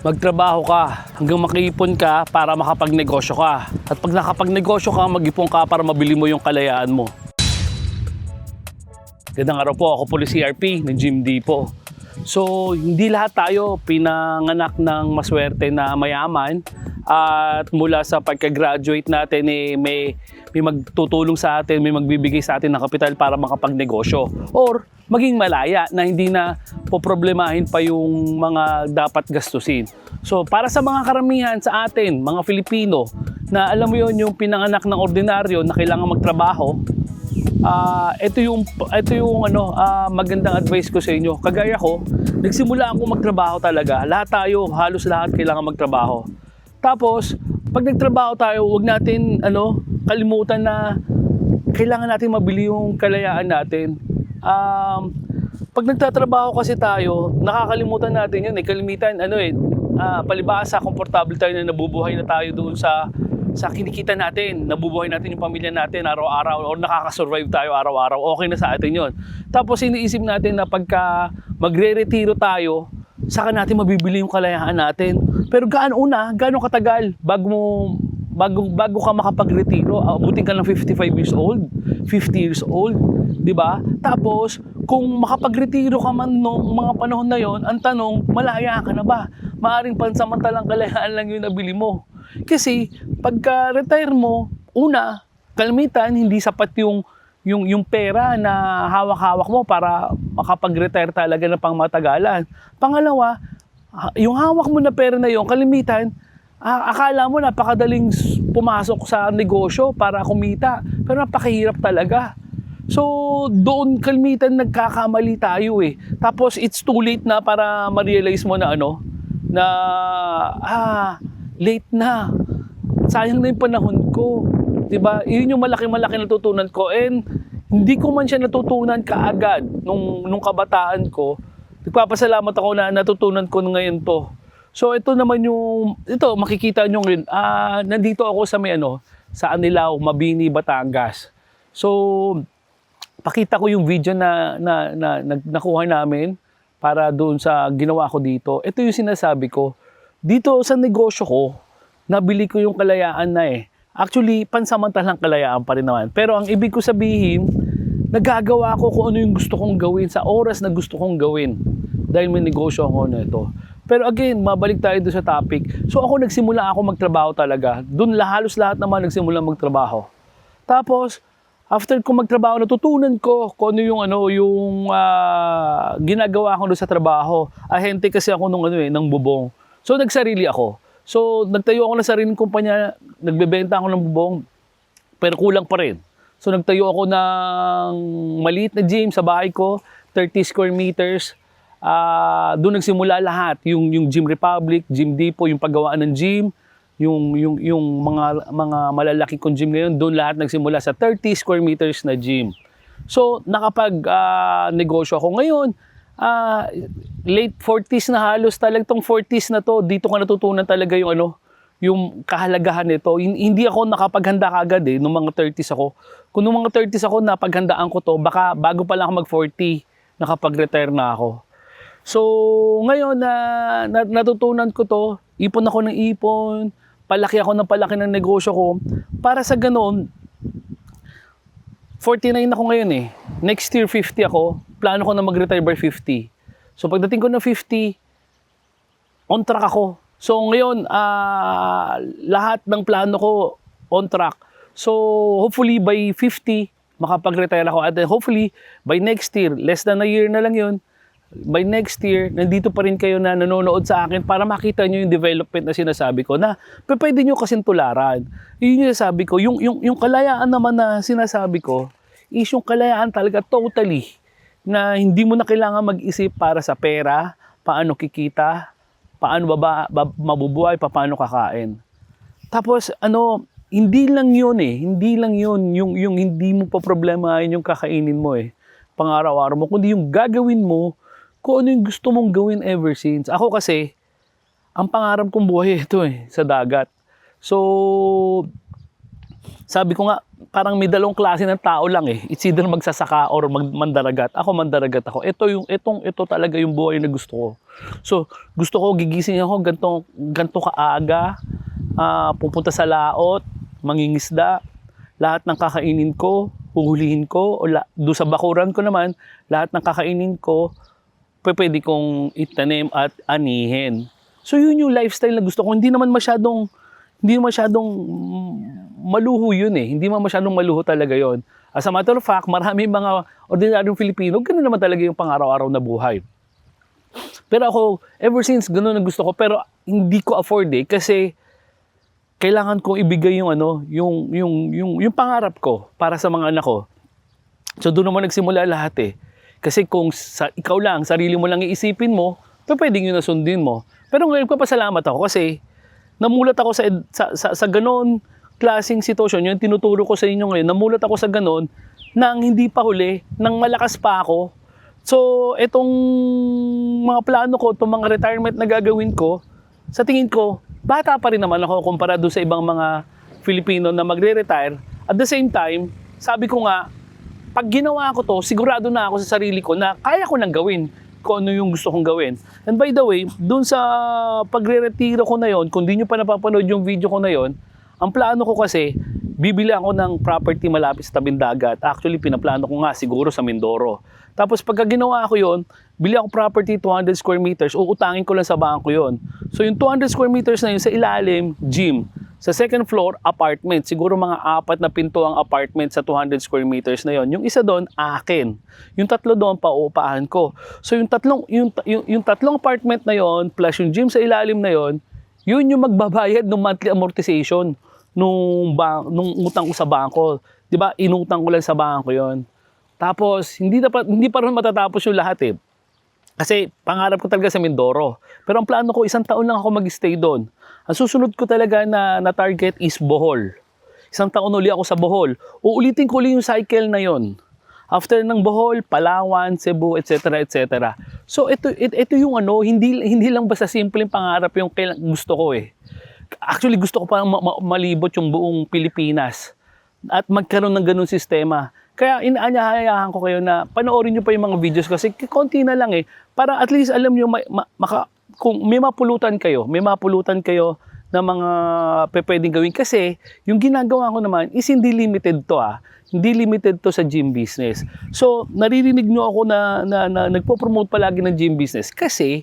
magtrabaho ka hanggang makaipon ka para makapagnegosyo ka. At pag nakapagnegosyo ka, mag-ipon ka para mabili mo yung kalayaan mo. Gandang araw po, ako po CRP ng Jim D po. So, hindi lahat tayo pinanganak ng maswerte na mayaman at mula sa pagka-graduate natin eh, may, may magtutulong sa atin, may magbibigay sa atin ng kapital para makapagnegosyo. Or maging malaya na hindi na poproblemahin pa yung mga dapat gastusin. So, para sa mga karamihan sa atin, mga Filipino, na alam mo yon yung pinanganak ng ordinaryo na kailangan magtrabaho, Ah, ito yung ito yung ano ah, magandang advice ko sa inyo. Kagaya ko, nagsimula ako magtrabaho talaga. Lahat tayo, halos lahat kailangan magtrabaho. Tapos, pag nagtrabaho tayo, wag natin ano, kalimutan na kailangan natin mabili yung kalayaan natin. Um, pag nagtatrabaho kasi tayo, nakakalimutan natin yun eh. Kalimitan, ano eh, ah, palibasa, komportable tayo na nabubuhay na tayo doon sa sa kinikita natin, nabubuhay natin yung pamilya natin araw-araw or nakakasurvive tayo araw-araw, okay na sa atin yon. Tapos iniisip natin na pagka magre-retiro tayo, saka natin mabibili yung kalayaan natin. Pero gaano una, gaano katagal bago mo bago bago ka makapagretiro, abutin ka ng 55 years old, 50 years old, 'di ba? Tapos kung makapagretiro ka man nung mga panahon na 'yon, ang tanong, malaya ka na ba? Maaring pansamantalang kalayaan lang yung nabili mo. Kasi pagka retire mo, una, kalmitan hindi sapat yung yung yung pera na hawak-hawak mo para makapag-retire talaga na pang matagalan. Pangalawa, yung hawak mo na pera na yon, kalimitan, akala mo napakadaling pumasok sa negosyo para kumita, pero napakahirap talaga. So, doon kalimitan nagkakamali tayo eh. Tapos it's too late na para ma-realize mo na ano, na ah, late na. Sayang na yung panahon ko. 'Di ba? Yun yung malaki-malaki natutunan ko and hindi ko man siya natutunan kaagad nung nung kabataan ko. Nagpapasalamat ako na natutunan ko ngayon to. So ito naman yung ito makikita nyo ngayon. Ah, nandito ako sa may ano, sa Anilao, Mabini, Batangas. So pakita ko yung video na na, na, na nakuha namin para doon sa ginawa ko dito. Ito yung sinasabi ko. Dito sa negosyo ko, nabili ko yung kalayaan na eh. Actually, pansamantalang kalayaan pa rin naman. Pero ang ibig ko sabihin, nagagawa ko kung ano yung gusto kong gawin sa oras na gusto kong gawin. Dahil may negosyo ako na ito. Pero again, mabalik tayo doon sa topic. So ako nagsimula ako magtrabaho talaga. Doon halos lahat naman nagsimula magtrabaho. Tapos, after ko magtrabaho, natutunan ko kung ano yung ano yung ah, ginagawa ko doon sa trabaho. Ahente kasi ako nung ano eh, ng bubong. So nagsarili ako. So nagtayo ako ng sariling kumpanya, nagbebenta ako ng bubong, pero kulang pa rin. So nagtayo ako ng maliit na gym sa bahay ko, 30 square meters. Ah, doon nagsimula lahat, yung yung Gym Republic, Gym Depot, yung paggawaan ng gym, yung yung yung mga mga malalaki kong gym ngayon, doon lahat nagsimula sa 30 square meters na gym. So nakapag ah, negosyo ako ngayon, ah, late 40s na halos talagang 40s na to, dito ka natutunan talaga yung ano, yung kahalagahan nito. Hin- Hindi ako nakapaghanda kagad eh, nung mga 30s ako. Kung nung mga 30s ako, napaghandaan ko to, baka bago pa lang ako mag-40, nakapag-retire na ako. So, ngayon na, na natutunan ko to, ipon ako ng ipon, palaki ako ng palaki ng negosyo ko, para sa ganun, 49 ako ngayon eh. Next year 50 ako. Plano ko na mag-retire by 50. So pagdating ko ng 50, on track ako. So ngayon, ah, lahat ng plano ko on track. So hopefully by 50, makapag-retire ako. At hopefully by next year, less than a year na lang yun, by next year, nandito pa rin kayo na nanonood sa akin para makita nyo yung development na sinasabi ko na pwede nyo kasing tularan. Yun yung sinasabi ko. Yung, yung, yung kalayaan naman na sinasabi ko is yung kalayaan talaga totally na hindi mo na kailangan mag-isip para sa pera, paano kikita, paano ba, ba, mabubuhay, pa- paano kakain. Tapos ano, hindi lang yun eh, hindi lang yun yung, yung hindi mo pa problema yung kakainin mo eh, pang-araw-araw mo, kundi yung gagawin mo kung ano yung gusto mong gawin ever since. Ako kasi, ang pangarap kong buhay ito eh, sa dagat. So, sabi ko nga, parang may dalawang klase ng tao lang eh. It's either magsasaka or mag mandaragat. Ako mandaragat ako. Ito yung itong ito talaga yung buhay na gusto ko. So, gusto ko gigising ako ganto ganto kaaga, ah, pupunta sa laot, mangingisda, lahat ng kakainin ko, huhulihin ko, o la, doon sa bakuran ko naman, lahat ng kakainin ko, pwede kong itanim at anihin. So yun yung lifestyle na gusto ko. Hindi naman masyadong, hindi masyadong maluho yun eh. Hindi naman masyadong maluho talaga yon. As a matter of fact, marami mga ordinaryong Filipino, ganun naman talaga yung pang-araw-araw na buhay. Pero ako, ever since, ganun ang gusto ko. Pero hindi ko afford eh. Kasi kailangan kong ibigay yung ano, yung, yung, yung, yung pangarap ko para sa mga anak ko. So doon naman nagsimula lahat eh. Kasi kung sa, ikaw lang, sarili mo lang iisipin mo, pa pwedeng yun na sundin mo. Pero ngayon papasalamat ako kasi namulat ako sa, sa, sa, sa ganon klaseng sitwasyon, yung tinuturo ko sa inyo ngayon, namulat ako sa ganon nang hindi pa huli, nang malakas pa ako. So, itong mga plano ko, itong mga retirement na gagawin ko, sa tingin ko, bata pa rin naman ako kumpara doon sa ibang mga Filipino na magre-retire. At the same time, sabi ko nga, pag ginawa ko to, sigurado na ako sa sarili ko na kaya ko nang gawin kung ano yung gusto kong gawin. And by the way, dun sa pagre-retiro ko na yon, kung di nyo pa napapanood yung video ko na yon, ang plano ko kasi, bibili ako ng property malapit sa tabing. Actually, pinaplano ko nga siguro sa Mindoro. Tapos pagka ginawa ko yon, bili ako property 200 square meters, uutangin ko lang sa bangko yon. So yung 200 square meters na yun sa ilalim, gym. Sa second floor, apartment. Siguro mga apat na pinto ang apartment sa 200 square meters na yon. Yung isa doon, akin. Yung tatlo doon, pauupahan ko. So yung tatlong, yung, yung, yung tatlong apartment na yon plus yung gym sa ilalim na yon, yun yung magbabayad ng monthly amortization nung, ba, nung utang ko sa bangko. 'Di ba Inutang ko lang sa bangko yon. Tapos, hindi, dapat, hindi pa rin matatapos yung lahat eh. Kasi pangarap ko talaga sa Mindoro. Pero ang plano ko, isang taon lang ako mag-stay doon. Ang susunod ko talaga na, na target is Bohol. Isang taon uli ako sa Bohol. Uulitin ko ulit yung cycle na yon. After ng Bohol, Palawan, Cebu, etc. etc. So ito, ito, ito yung ano, hindi, hindi lang basta simpleng pangarap yung kailang, gusto ko eh. Actually gusto ko pa ma- ma- malibot yung buong Pilipinas at magkaroon ng ganung sistema. Kaya inaanyahayahan ko kayo na panoorin nyo pa yung mga videos kasi konti na lang eh. Para at least alam nyo, may, ma- maka, kung may mapulutan kayo, may mapulutan kayo na mga pwedeng gawin. Kasi yung ginagawa ko naman is hindi limited to ah. Hindi limited to sa gym business. So, naririnig nyo ako na, na, na nagpo-promote palagi ng gym business kasi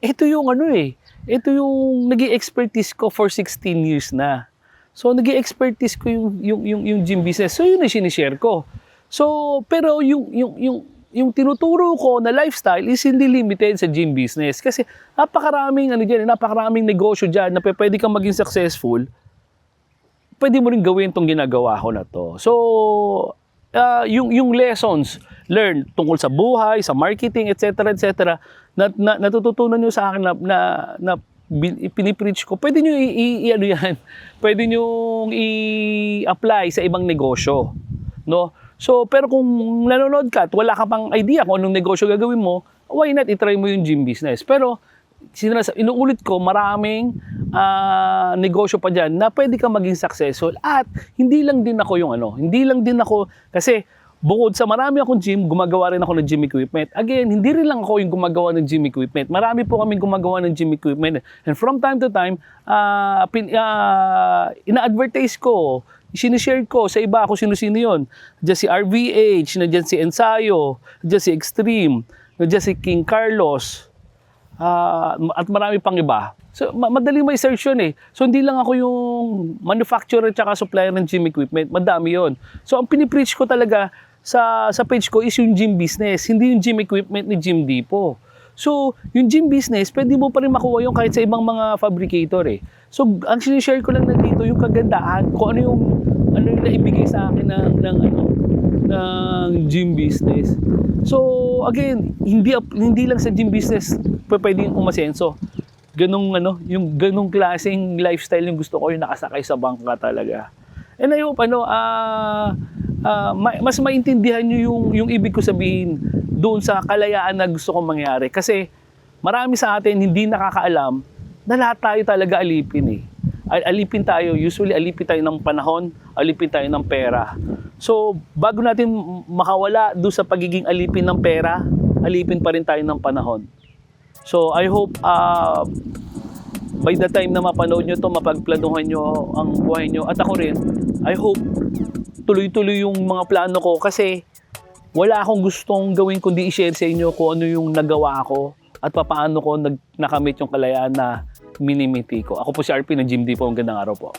ito yung ano eh, ito yung nag expertise ko for 16 years na. So, nag expertise ko yung, yung, yung, yung gym business. So, yun ang sinishare ko. So, pero yung, yung, yung, yung tinuturo ko na lifestyle is hindi limited sa gym business. Kasi napakaraming, ano dyan, napakaraming negosyo dyan na pwede kang maging successful. Pwede mo rin gawin itong ginagawa ko na to. So, ah, yung, yung lessons learned tungkol sa buhay, sa marketing, etc. etc. na, na, natututunan nyo sa akin na, na, na pinipreach ko, pwede nyo i, i- i- ano yan, pwede nyo i-apply sa ibang negosyo. No? So, pero kung nanonood ka at wala ka pang idea kung anong negosyo gagawin mo, why not itry mo yung gym business? Pero, sinas- inuulit ko, maraming ah, negosyo pa dyan na pwede kang maging successful at hindi lang din ako yung ano, hindi lang din ako, kasi bukod sa marami akong gym, gumagawa rin ako ng gym equipment. Again, hindi rin lang ako yung gumagawa ng gym equipment. Marami po kaming gumagawa ng gym equipment. And from time to time, ah, pin, ah, ina-advertise ko, sinishare ko sa iba kung sino-sino yun. Diyan si RVH, nandiyan si Ensayo, nandiyan si Extreme, nandiyan si King Carlos, Ah, at marami pang iba. So, ma- madali may search yun eh. So, hindi lang ako yung manufacturer at supplier ng gym equipment. Madami yon. So, ang pinipreach ko talaga sa, sa page ko is yung gym business, hindi yung gym equipment ni Gym Depot. So, yung gym business, pwede mo pa rin makuha yung kahit sa ibang mga fabricator eh. So, ang sinishare ko lang na dito yung kagandaan, kung ano yung, ano yung naibigay sa akin ng, ng ano, ng gym business. So, again, hindi hindi lang sa gym business pwedeng umasenso. Ganong ano, yung ganong klaseng lifestyle yung gusto ko yung nakasakay sa bangka talaga. And I hope ano, ah ah, ma- mas maintindihan niyo yung yung ibig ko sabihin doon sa kalayaan na gusto kong mangyari kasi marami sa atin hindi nakakaalam na lahat tayo talaga alipin eh. Al- alipin tayo, usually alipin tayo ng panahon, alipin tayo ng pera. So, bago natin makawala do sa pagiging alipin ng pera, alipin pa rin tayo ng panahon. So, I hope uh, by the time na mapanood nyo to, mapagplanuhan nyo ang buhay nyo. At ako rin, I hope tuloy-tuloy yung mga plano ko kasi wala akong gustong gawin kundi i-share sa inyo kung ano yung nagawa ko at papaano ko nag nakamit yung kalayaan na minimiti ko. Ako po si RP ng Jim D po. Ang gandang araw po.